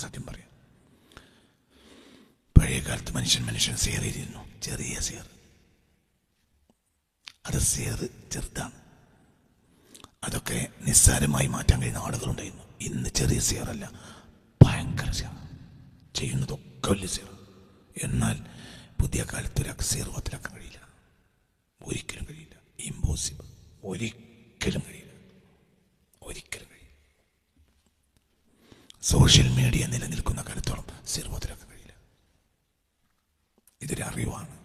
സത്യം പറയാം. പഴയ കാലത്ത് മനുഷ്യൻ മനുഷ്യൻ സേറിയിരുന്നു. ചെറിയ സേർ. അത് സേർ ചെറുതാണ്. അതൊക്കെ നിസ്സാരമായി മാറ്റാൻ കഴിയുന്ന ആളുകളുണ്ടായിരുന്നു. ഇന്ന് ചെറിയ സേറല്ല ഭയങ്കര സേർ ചെയ്യുന്നതൊക്കെ വലിയ സേർ എന്നാൽ പുതിയ കാലത്ത് ഒരാൾക്ക് സേർ പത്തിലാക്കാൻ കഴിയില്ല. ഒരിക്കലും കഴിയില്ല. ഇമ്പോസിബിൾ ഒരിക്കലും കഴിയില്ല ഒരിക്കലും കഴിയില്ല സോഷ്യൽ മീഡിയ നിലനിൽക്കുന്ന കാലത്തോളം സേർ പത്തിലാക്കാൻ കഴിയില്ല. ഇതൊരു അറിവാണ്.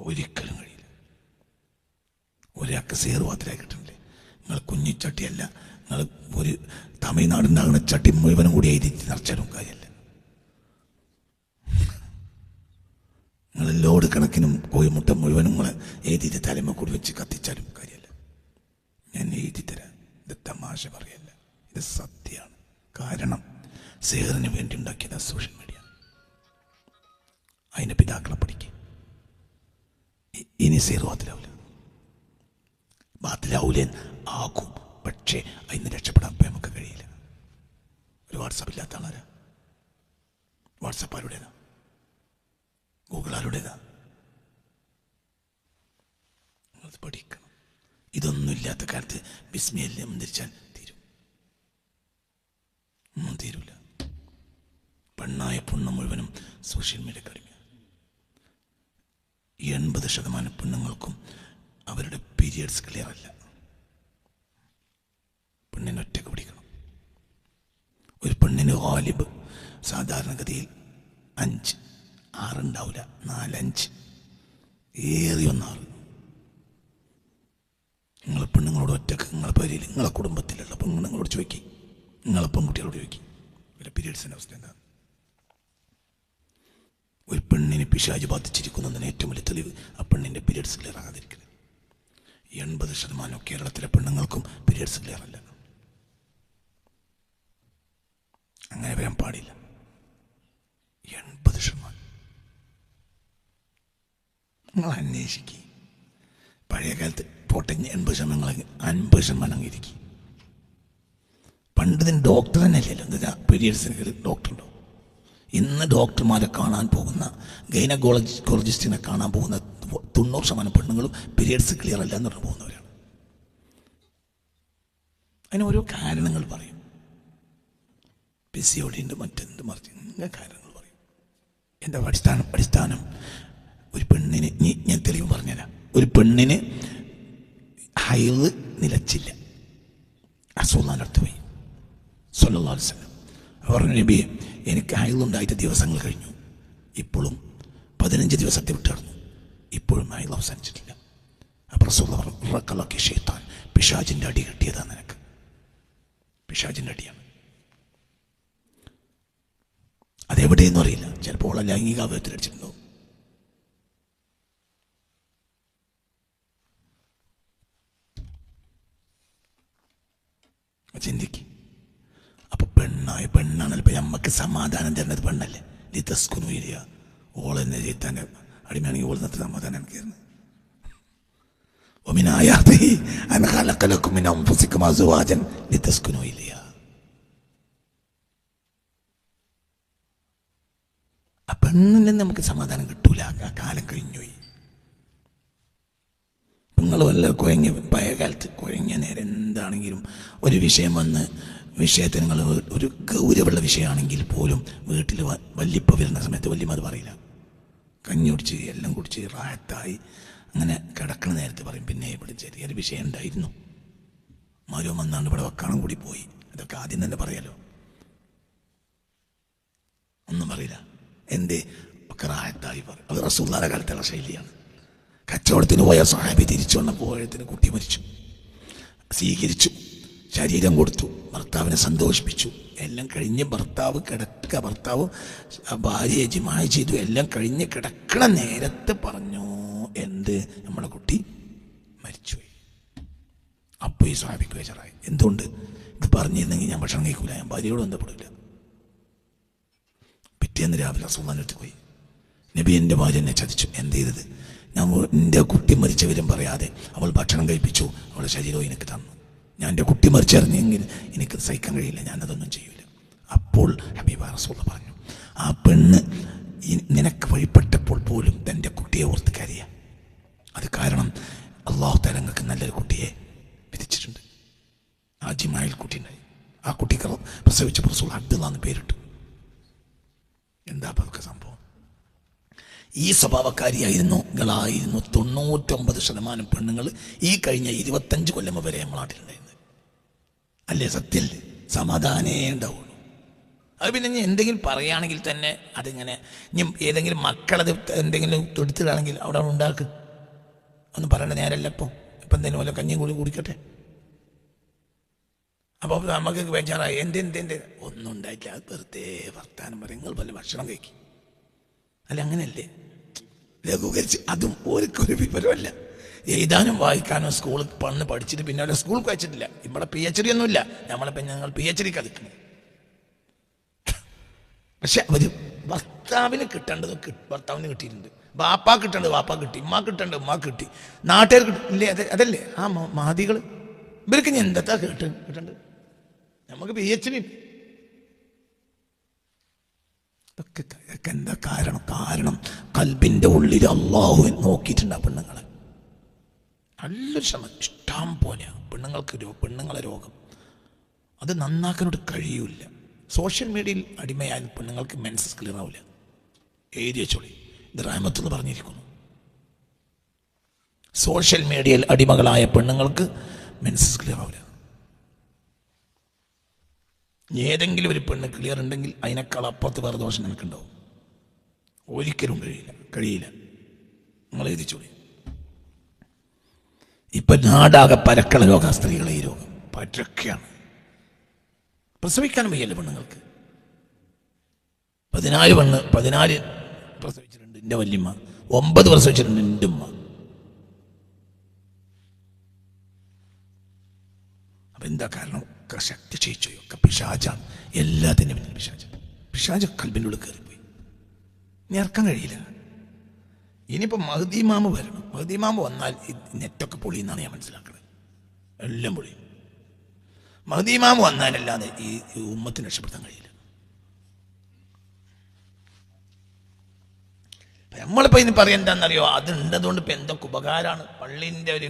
ഒരിക്കലും കഴിയില്ല. ഒരാൾക്ക് സേർ പത്തിലായി കിട്ടുന്നില്ലേ? നിങ്ങൾ കുഞ്ഞിച്ചട്ടിയല്ല നിങ്ങൾ ഒരു തമിഴ്നാടുണ്ടാകുന്ന ചട്ടി മുഴുവനും കൂടി എഴുതി നിറച്ചാലും കാര്യമല്ല. നിങ്ങൾ ലോഡ് കണക്കിനും കോഴിമുട്ട മുഴുവനും നിങ്ങൾ എഴുതിയിട്ട് തലമ കൂടി വെച്ച് കത്തിച്ചാലും കാര്യമല്ല. ഞാൻ എഴുതി തരാം. ഇത് തമാശ പറയല്ല. ഇത് സത്യമാണ്. കാരണം സേറിന് വേണ്ടി ഉണ്ടാക്കിയത് സോഷ്യൽ മീഡിയ അതിന്റെ പിതാക്കളെ പഠിക്കുക ഇനി സേർ ബാത്തിലാവില്ല ബാത്തിലാവൂലേ ആകും പക്ഷേ അതിന് രക്ഷപ്പെടാൻ നമുക്ക് കഴിയില്ല. ഒരു വാട്സാപ്പ് ഇല്ലാത്ത ആളാരാ? വാട്സപ്പ് ആരുടേതാ? ഗൂഗിൾ ആരുടേതാ? പഠിക്കണം. ഇതൊന്നും ഇല്ലാത്ത കാലത്ത് ബിസ്മിയെല്ലാം മന്ദിരിച്ചാൽ തീരും ഒന്നും തീരൂല പെണ്ണായ പെണ്ണ് മുഴുവനും സോഷ്യൽ മീഡിയ കടിമയാണ് എൺപത് ശതമാനം പെണ്ണുങ്ങൾക്കും അവരുടെ പീരിയഡ്സ് ക്ലിയർ അല്ല. പെണ്ണിനെ ഒറ്റയ്ക്ക് പിടിക്കണം. ഒരു പെണ്ണിന് ഗാലിബ് സാധാരണഗതിയിൽ അഞ്ച് ആറുണ്ടാവില്ല നാലഞ്ച് ഏറി ഒന്നാറ്. നിങ്ങൾ പെണ്ണുങ്ങളോട് ഒറ്റയ്ക്ക് നിങ്ങളെ പേരിൽ നിങ്ങളെ കുടുംബത്തിലുള്ള പെണ്ണുങ്ങളോട് ചോദിക്കും. നിങ്ങളെ പെൺകുട്ടികളോട് ചോദിക്കും ഒരു പീരീഡ്സിന്റെ അവസ്ഥ എന്താ ഒരു പെണ്ണിനെ പിശാജ് ബാധിച്ചിരിക്കുന്നതിന് ഏറ്റവും വലിയ തെളിവ് ആ പെണ്ണിന്റെ പീരീഡ്സ് ക്ലിയർ ആകാതിരിക്കൽ എൺപത് ശതമാനം കേരളത്തിലെ പെണ്ണുങ്ങൾക്കും പീരീഡ്സ് ക്ലിയർ അല്ല അങ്ങനെ വരാൻ പാടില്ല. എൺപത് ശതമാനം. നിങ്ങൾ അന്വേഷിക്കുക പഴയ കാലത്ത് പോട്ടെ എൺപത് ശതമാനം അൻപത് ശതമാനം അംഗീകരിക്കും പണ്ട് ഇതിന് ഡോക്ടർ തന്നെ അല്ലല്ലോ എന്താ പീരിയഡ്സിന് ഡോക്ടറുണ്ടോ ഇന്ന് ഡോക്ടർമാരെ കാണാൻ പോകുന്ന ഗൈനക്കോളജിസ്റ്റിനെ കാണാൻ പോകുന്ന തൊണ്ണൂറ് ശതമാനം പെണ്ണുങ്ങളും പീരിയഡ്സ് ക്ലിയർ അല്ല എന്ന് പറഞ്ഞു പോകുന്നവരാണ്. അതിന് ഓരോ കാരണങ്ങൾ പറയും. പി സി ഉണ്ട് മറ്റെന്ത് മറിച്ച് ഇങ്ങനെ കാരണങ്ങൾ പറയും. എന്താ അടിസ്ഥാനം അടിസ്ഥാനം ഒരു പെണ്ണിന് ഇനി ഞാൻ തെളിവ് പറഞ്ഞുതരാം. ഒരു പെണ്ണിന് ഹൈവ് നിലച്ചില്ല. അസുഖം അടുത്ത് അലൈഹി വസല്ലം. പറഞ്ഞു നബിയെ എനിക്ക് അയലുണ്ടായിട്ട് ദിവസങ്ങൾ കഴിഞ്ഞു. ഇപ്പോഴും പതിനഞ്ച് ദിവസത്തെ വിട്ടിറന്നു ഇപ്പോഴും അയൽ അവസാനിച്ചിട്ടില്ല. അപ്പുറം റസൂൽ പറഞ്ഞു ഷെയ്ത്താൻ പിശാജിന്റെ അടി കിട്ടിയതാ നിനക്ക്. പിശാജിന്റെ അടിയാണ്. അതെവിടെയെന്നും അറിയില്ല. ചിലപ്പോൾ ലൈംഗിക അവയവത്തിൽ അടിച്ചിട്ടുണ്ടോ ചിന്തിക്ക്. പെണ്ണായ പെണ്ണാണല്ലോ ഇപ്പൊ നമ്മക്ക് സമാധാനം തരുന്നത് പെണ്ണല്ലേ ലിതസ്കുനു ഇരിയ ഓളെന്നെ ചെയ്താൻ്റെ അടിമയാണെങ്കിൽ ഓൾ നിന്നിട്ട് സമാധാനം എനിക്കായിരുന്നു ومن آياته أن خلق لكم من أنفسكم أزواجا لتسكنوا إليها ആ പെണ്ണിൽ നിന്ന് നമുക്ക് സമാധാനം കിട്ടൂല ആ കാലം കഴിഞ്ഞുപോയി നിങ്ങൾ വല്ല കുഴങ്ങി പഴയ കാലത്ത് കുഴങ്ങിയ നേരം എന്താണെങ്കിലും ഒരു വിഷയം വന്ന് വിഷയത്തിന് നിങ്ങൾ ഒരു ഗൗരവമുള്ള വിഷയമാണെങ്കിൽ പോലും വീട്ടിൽ വല്യപ്പ വരുന്ന സമയത്ത് വല്യമ്മ അത് പറയില്ല. കഞ്ഞി കുടിച്ച് എല്ലാം കുടിച്ച് റാഹത്തായി അങ്ങനെ കിടക്കണ നേരത്തെ പറയും പിന്നെ ഇവിടെ ചെറിയൊരു വിഷയം ഉണ്ടായിരുന്നു. മരവും വന്നാണ് ഇവിടെ വക്കാണം കൂടി പോയി. അതൊക്കെ ആദ്യം തന്നെ പറയാലോ. ഒന്നും പറയില്ല. എന്തേ? ഒക്കെ റാഹത്തായി പറയും അത് റസൂല്ലാടെ കാലത്തുള്ള ശൈലിയാണ്. കച്ചവടത്തിന് പോയ സാഹിബി തിരിച്ചു വന്നപ്പോഴത്തിന് കുട്ടി മരിച്ചു. സ്വീകരിച്ചു. ശരീരം കൊടുത്തു. ഭർത്താവിനെ സന്തോഷിപ്പിച്ചു. എല്ലാം കഴിഞ്ഞ് ഭർത്താവ് കിടക്ക. ഭർത്താവ് ഭാര്യയെ ജിമായ ചെയ്തു. എല്ലാം കഴിഞ്ഞ് കിടക്കണ നേരത്തെ പറഞ്ഞു എന്ത്? നമ്മളെ കുട്ടി മരിച്ചുപോയി. അപ്പോൾ ഈ സ്വാഭിക്ക് വേച്ചറായി എന്തുകൊണ്ട് ഇത് പറഞ്ഞിരുന്നെങ്കിൽ ഞാൻ ഭക്ഷണം കഴിക്കൂല. ഞാൻ ഭാര്യയോട് ബന്ധപ്പെടില്ല. പിറ്റേന്ന് രാവിലെ അസുഖാനടുത്ത് പോയി. നബി എന്റെ ഭാര്യ എന്നെ ചതിച്ചു. എന്ത് ചെയ്തത്? ഞാൻ എന്റെ കുട്ടി മരിച്ചവരും പറയാതെ അവൾ ഭക്ഷണം കഴിപ്പിച്ചു. അവളുടെ ശരീരവും എനിക്ക് തന്നു. ഞാൻ എന്റെ കുട്ടി മരിച്ചറിഞ്ഞെങ്കിൽ എനിക്ക് സഹിക്കാൻ കഴിയില്ല. ഞാനതൊന്നും ചെയ്യില്ല അപ്പോൾ ഹബീബ റസൂൽ പറഞ്ഞു ആ പെണ്ണ് നിനക്ക് വഴിപ്പെട്ടപ്പോൾ പോലും തന്റെ കുട്ടിയെ ഓർത്ത് കരയുക അത് കാരണം അള്ളാഹു തലങ്ങൾക്ക് നല്ലൊരു കുട്ടിയെ വിധിച്ചിട്ടുണ്ട്. ആജിമായിൽ കുട്ടിയുണ്ടായി ആ കുട്ടിക്ക് പ്രസവിച്ച പ്രസൂൾ അബ്ദുള്ള എന്ന് പേരിട്ടു. എന്താ പതുക്കെ സംഭവം? ഈ സ്വഭാവക്കാരിയായിരുന്നു. ങ്ങളായിരുന്നു തൊണ്ണൂറ്റൊമ്പത് ശതമാനം പെണ്ണുങ്ങൾ ഈ കഴിഞ്ഞ ഇരുപത്തഞ്ച് കൊല്ലം വരെ നമ്മൾ നാട്ടിലുണ്ടായിരുന്നത്. അല്ലേ സത്യം സമാധാനേ ഉണ്ടാവുള്ളൂ. അത് പിന്നെ ഞാൻ എന്തെങ്കിലും പറയുകയാണെങ്കിൽ തന്നെ അതിങ്ങനെ ഇനി ഏതെങ്കിലും മക്കളത് എന്തെങ്കിലും തൊടുത്തിലാണെങ്കിൽ അവിടെ ഉണ്ടാക്ക്. ഒന്നും പറയേണ്ട നേരല്ല ഇപ്പോൾ ഇപ്പം എന്തെങ്കിലും വല്ല കഞ്ഞിയും കൂടി കുടിക്കട്ടെ. അപ്പോൾ നമുക്ക് ബേജാറായി. എന്റെ എന്റെ എന്റെ ഒന്നും ഉണ്ടായിട്ടില്ല. അത് വെറുതെ വർത്താനം പറയും. നിങ്ങൾ വല്ല ഭക്ഷണം കഴിക്കും. അല്ല അങ്ങനെയല്ലേ? ലഘൂകരിച്ച് അതും ഓർക്കൊരു വിവരമല്ല. എഴുതാനും വായിക്കാനും സ്കൂളിൽ പണ്ട് പഠിച്ചിട്ട് പിന്നെ അവിടെ സ്കൂൾ വായിച്ചിട്ടില്ല ഇവിടെ പി എച്ച് ഡി ഒന്നുമില്ല നമ്മളിപ്പം ഞങ്ങൾ പി എച്ച് ഡി കളിക്കുന്നു പക്ഷെ അവർ ഭർത്താവിന് കിട്ടേണ്ടത് ഭർത്താവിന് കിട്ടിയിട്ടുണ്ട്. ബാപ്പ കിട്ടേണ്ടത് ബാപ്പ കിട്ടി. ഉമ്മ കിട്ടേണ്ടത് ഉമ്മ കിട്ടി. നാട്ടുകാർ കിട്ടില്ലേ അതെ അതല്ലേ? ആ മാതികൾ ഇവർക്ക് ഞാൻ എന്താ കേട്ട് കിട്ടേണ്ടത്? നമുക്ക് പി എച്ച് ഡി ഇതൊക്കെ ഇതൊക്കെ എന്താ കാരണം? കാരണം കൽബിന്റെ ഉള്ളിൽ അള്ളാഹു നോക്കിയിട്ടുണ്ട് പെണ്ണുങ്ങളെ. നല്ലൊരു ശ്രമം ഇഷ്ടം പോലെയാണ് പെണ്ണുങ്ങൾക്ക് പെണ്ണുങ്ങളെ രോഗം. അത് നന്നാക്കാനോട് കഴിയൂല സോഷ്യൽ മീഡിയയിൽ അടിമയായ പെണ്ണുങ്ങൾക്ക് മെൻസസ് ക്ലിയർ ആവില്ല എഴുതി വെച്ചോളി. ഇത് റാമത്തെന്ന് പറഞ്ഞിരിക്കുന്നു. സോഷ്യൽ മീഡിയയിൽ അടിമകളായ പെണ്ണുങ്ങൾക്ക് മെൻസസ് ക്ലിയർ ആവില്ല ഏതെങ്കിലും ഒരു പെണ്ണ് ക്ലിയർ ഉണ്ടെങ്കിൽ അതിനേക്കാൾ അപ്പുറത്ത് വേറെ ദോഷം നിനക്കുണ്ടാവും. ഒരിക്കലും കഴിയില്ല കഴിയില്ല. നിങ്ങൾ എഴുതിച്ചോളി ഇപ്പൊ നാടാകെ പരക്കള രോഗ സ്ത്രീകളെ ഈ രോഗം. പരക്കെയാണ്. പ്രസവിക്കാനും വയ്യല്ലേ പെണ്ണുങ്ങൾക്ക്? പതിനാല് പെണ്ണ് പതിനാല് പ്രസവിച്ചിട്ടുണ്ട് എന്റെ വല്യമ്മ. ഒമ്പത് പ്രസവിച്ചിട്ടുണ്ട് എന്റെ ഉമ്മ. അപ്പൊ എന്താ കാരണം? ഒക്കെ ശക്തി ക്ഷയിച്ചു ഒക്കെ പിശാചാണ് എല്ലാത്തിന്റെ പിന്നിൽ പിശാച പിശാച കൽബിന്റെ ഉള്ളിൽ കയറിപ്പോയി നേർക്കാൻ കഴിയില്ല. ഇനിയിപ്പോൾ മഹദീമാമ് വരണം. മഹദീമാമ് വന്നാൽ നെറ്റൊക്കെ പൊളിയെന്നാണ് ഞാൻ മനസ്സിലാക്കുന്നത്. എല്ലാം പൊളിയും. മഹദീമാമ് വന്നാലല്ലാതെ ഈ ഉമ്മത്തിന് രക്ഷപ്പെടുത്താൻ കഴിയില്ല. നമ്മളിപ്പോ ഇനി പറയാൻ എന്താണെന്നറിയോ അത് ഉണ്ടതുകൊണ്ട് ഇപ്പൊ എന്തൊക്കെ ഉപകാരമാണ് പള്ളിന്റെ ഒരു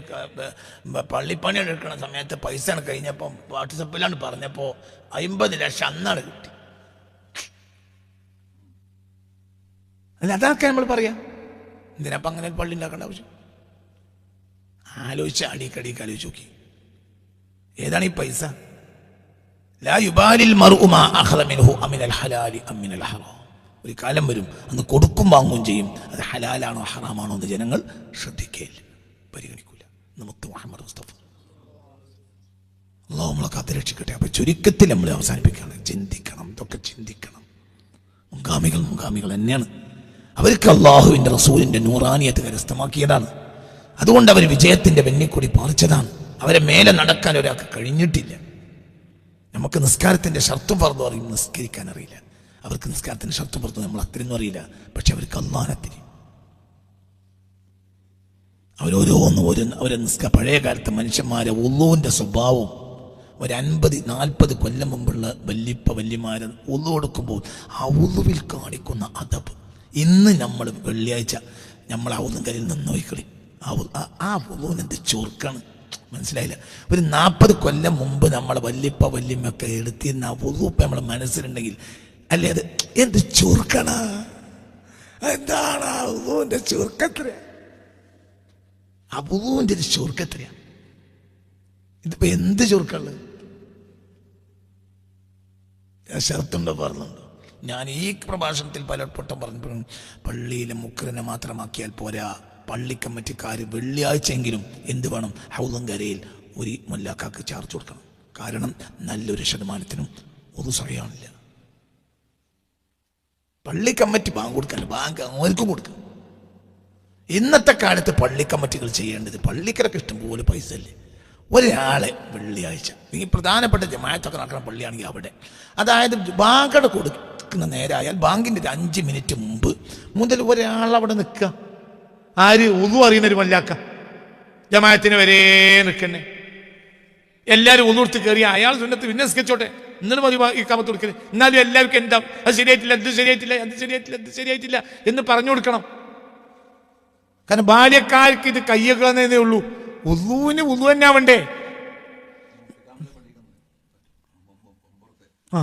പള്ളിപ്പണി എടുക്കുന്ന സമയത്ത് പൈസ കഴിഞ്ഞപ്പോൾ വാട്സപ്പിലാണ് പറഞ്ഞപ്പോൾ അമ്പത് ലക്ഷം അന്നാണ് കിട്ടി. അല്ല അതൊക്കെ നമ്മൾ പറയാം? എന്തിനപ്പം അങ്ങനെ പള്ളി ഉണ്ടാക്കേണ്ട ആവശ്യം? ആലോചിച്ച് അടിക്കടിക്ക് ആലോചിച്ച് നോക്കി. ഏതാണ് ഈ പൈസ? ലാ യുബാലിൽ മർഉമാ അഖദ മിൻഹു അമിനൽ ഹലാലി അമിനൽ ഹറാം. ഒരു കാലം വരും അന്ന് കൊടുക്കും വാങ്ങുകയും ചെയ്യും. അത് ഹലാലാണോ ഹറാമാണോ എന്ന് ജനങ്ങൾ ശ്രദ്ധിക്കുകയില്ല പരിഗണിക്കൂല. നമുക്ക് മുഹമ്മദ് മുസ്തഫ. അള്ളാഹു നമ്മളെ കാത്തുരക്ഷിക്കട്ടെ അപ്പൊ ചുരുക്കത്തിൽ നമ്മൾ അവസാനിപ്പിക്കുകയാണ്. ചിന്തിക്കണം ഇതൊക്കെ ചിന്തിക്കണം. മുൻഗാമികൾ മുൻഗാമികൾ തന്നെയാണ്. അവർക്ക് അള്ളാഹുവിന്റെ റസൂലിന്റെ നൂറാനിയത്ത് കരസ്ഥമാക്കിയതാണ്. അതുകൊണ്ട് അവർ വിജയത്തിന്റെ വെന്നിക്കൊടി പാറിച്ചതാണ്. അവരെ മേലെ നടക്കാൻ ഒരാൾക്ക് കഴിഞ്ഞിട്ടില്ല. നമുക്ക് നിസ്കാരത്തിന്റെ ഷർത്തും പറഞ്ഞു അറിയും നിസ്കരിക്കാൻ അറിയില്ല. അവർക്ക് നിസ്കാരത്തിന് ഷർത്തും പുറത്ത് നമ്മൾ അത്രയൊന്നും അറിയില്ല. പക്ഷെ അവർക്ക് അള്ളാഹനത്തിരി അവരോരോന്ന് ഒരു അവരെ നിസ്ക പഴയ കാലത്തെ മനുഷ്യന്മാരെ ഒന്നുവിന്റെ സ്വഭാവം ഒരു അൻപത് നാൽപ്പത് കൊല്ലം മുമ്പുള്ള വല്യപ്പ വല്യമാരെ ഒന്നു കൊടുക്കുമ്പോൾ ആ ഒന്നുവിൽ കാണിക്കുന്ന അതപ് ഇന്ന് നമ്മൾ വെള്ളിയാഴ്ച നമ്മൾ ആ ഒന്നും കയ്യിൽ നിന്ന് നോക്കിക്കളി. ആ ഒന്നുവിനെന്ത് ചൊറുക്കാണ്? മനസ്സിലായില്ല. ഒരു നാൽപ്പത് കൊല്ലം മുമ്പ് നമ്മൾ വല്യപ്പ വല്യമ്മയൊക്കെ എടുത്തിരുന്ന ആ ഒന്നുപ്പ നമ്മളെ മനസ്സിലുണ്ടെങ്കിൽ അല്ലേ അത്? എന്ത് ചുർക്കണ എന്താണ് ആ ചുർക്കത്ര അബുവിന്റെ ഒരു ചുർക്കത്ര ഇതിപ്പോ എന്ത് ചുർക്കുള്ളത് ഞാൻ ശരത്തുണ്ടോ പറഞ്ഞുണ്ടോ ഞാൻ ഈ പ്രഭാഷണത്തിൽ പലപ്പോട്ടം പറഞ്ഞപ്പോഴും പള്ളിയിലെ മുക്കറിനെ മാത്രമാക്കിയാൽ പോരാ. പള്ളി കമ്മിറ്റിക്കാർ വെള്ളിയാഴ്ചയെങ്കിലും എന്ത് വേണം? ഹൗദം കരയിൽ ഒരു മുല്ലാക്കാക്ക് ചാർജ് കൊടുക്കണം. കാരണം നല്ലൊരു ശതമാനത്തിനും ഒരു സഹയാണില്ല പള്ളി കമ്മിറ്റി ബാങ്ക് കൊടുക്കല്ല ബാങ്ക് അവർക്കും കൊടുക്കുക ഇന്നത്തെ കാലത്ത് പള്ളി കമ്മിറ്റികൾ ചെയ്യേണ്ടത് പള്ളിക്കരക്ക് ഇഷ്ടംപോലെ പൈസ അല്ലേ ഒരാളെ വെള്ളിയാഴ്ച ഈ പ്രധാനപ്പെട്ട ജമായത്തൊക്കെ നടക്കുന്ന പള്ളിയാണെങ്കിൽ അവിടെ. അതായത് ബാങ്കട കൊടുക്കുന്ന നേരായാൽ ബാങ്കിന്റെ ഒരു അഞ്ച് മിനിറ്റ് മുമ്പ് മുതൽ ഒരാൾ അവിടെ നിൽക്കുക. ആര്? ഉതു അറിയുന്നൊരു മല്ലാക്ക. ജമായത്തിന് വരെ നിൽക്കന്നെ. എല്ലാവരും ഒന്നുകൊടുത്ത് കയറി അയാൾ സുന്നത്ത് പിന്നെ സ്കെച്ചോട്ടെ എന്നിട്ട് മതി ഈ കാമത്ത് കൊടുക്കരുത് എന്നാലും എല്ലാവർക്കും എന്താ? അത് ശരിയായിട്ടില്ല അത് ശരിയായിട്ടില്ല അത് ശരിയായിട്ടില്ല അത് ശരിയായിട്ടില്ല എന്ന് പറഞ്ഞു കൊടുക്കണം. കാരണം ബാല്യക്കാർക്ക് ഇത് കയ്യകളെന്നേ ഉള്ളൂ. ഉദുവിന് ഉള്ളു തന്നെ ആവണ്ടേ? ആ.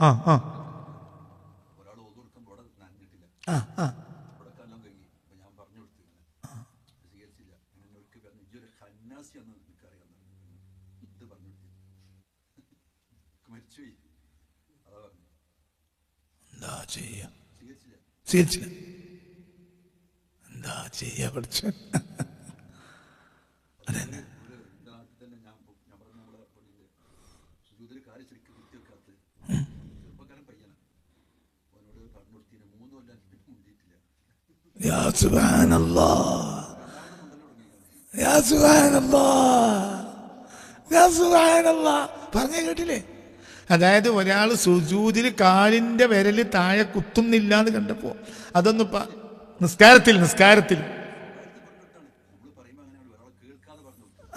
ആ ആ. ആ. എന്താ ചെയ്യാ? സ്വീകരിച്ചില്ല എന്താ ചെയ്യാ പഠിച്ചു? അതന്നെ പറഞ്ഞ കേട്ടില്ലേ? അതായത് ഒരാൾ സുജൂതിൽ കാലിന്റെ വിരൽ താഴെ കുത്തുന്നില്ല എന്ന് കണ്ടപ്പോൾ അതൊന്ന് നിസ്കാരത്തിൽ നിസ്കാരത്തിൽ.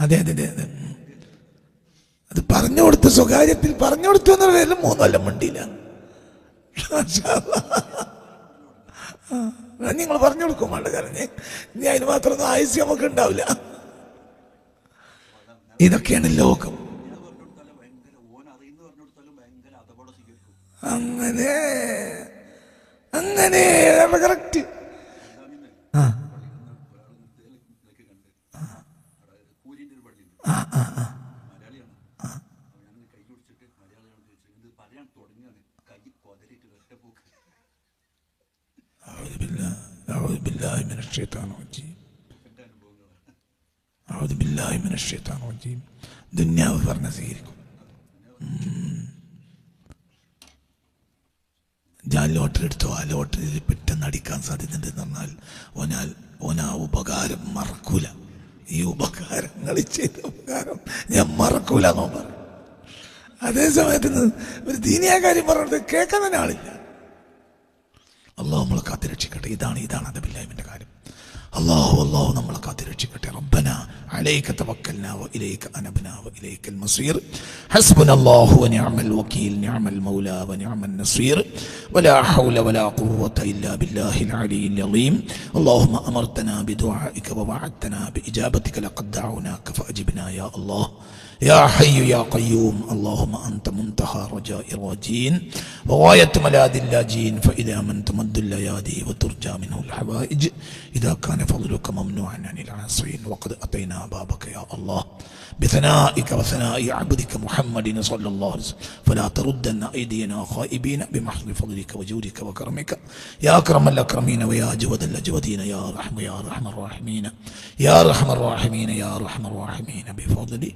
അതെ അതെ അതെ അതെ. അത് പറഞ്ഞു കൊടുത്ത സ്വകാര്യത്തിൽ പറഞ്ഞു കൊടുത്തു എന്ന പേരിൽ മൂന്നല്ല മണ്ടിയില്ല. നിങ്ങൾ പറഞ്ഞു കൊടുക്കും വേണ്ട കാരണം ഇനി അതിന് മാത്രം ആയുസ് നമുക്ക് ഉണ്ടാവില്ല. ഇതൊക്കെയാണ് ലോകം. അങ്ങനെ അങ്ങനെ കറക്റ്റ് ആ أعوذ بالله أعوذ بالله من الشيطان الرجيم أعوذ بالله من الشيطان الرجيم ദുന്യാവ് പറഞ്ഞ സ്വീകരിക്കും ഞാൻ ലോട്ടറി എടുത്തോ? ആ ലോട്ടറിയിൽ പെട്ടെന്ന് അടിക്കാൻ സാധ്യതയുണ്ടെന്ന് പറഞ്ഞാൽ ഓനാൽ ഓനാ ഉപകാരം മറക്കൂല. ഈ ഉപകാരങ്ങൾ ചെയ്ത ഉപകാരം ഞാൻ മറക്കൂല എന്നോ പറയും. അതേ സമയത്ത് ഒരു ദീനിയ കാര്യം പറഞ്ഞിട്ട് കേൾക്കാൻ തന്നെ ആളില്ല. അള്ളാഹു നമ്മളെ കാത്തിരക്ഷിക്കട്ടെ. ഇതാണ് ഇതാണ് അതബില്ലായ്മന്റെ കാര്യം. അള്ളാഹു അള്ളാഹു നമ്മളെ കാത്തിരക്ഷിക്കട്ടെ റബ്ബന عليك توكلنا وإليك أنبنا وإليك المصير حسبنا الله ونعم الوكيل نعم المولى ونعم النصير ولا حول ولا قوة إلا بالله العلي العظيم اللهم أمرتنا بدعائك ووعدتنا بإجابتك لقد دعوناك فأجبنا يا الله يا حي يا قيوم اللهم أنت منتهى رجاء الراجين وغاية ملاذ اللاجين فإذا من تمد الليادي وترجى منه الحوائج. إذا كان فضلك ممنوعا عن العاصين وقد أتينا بابك يا الله. بثنائك وثناء عبدك محمد صلى الله عليه وسلم. فلا تردن أيدينا خائبين بمحض فضلك وجودك وكرمك. يا أكرم الأكرمين ويا جود الأجودين يا رحم يا رحم الراحمين. يا رحم الراحمين يا رحم الراحمين بفضلي.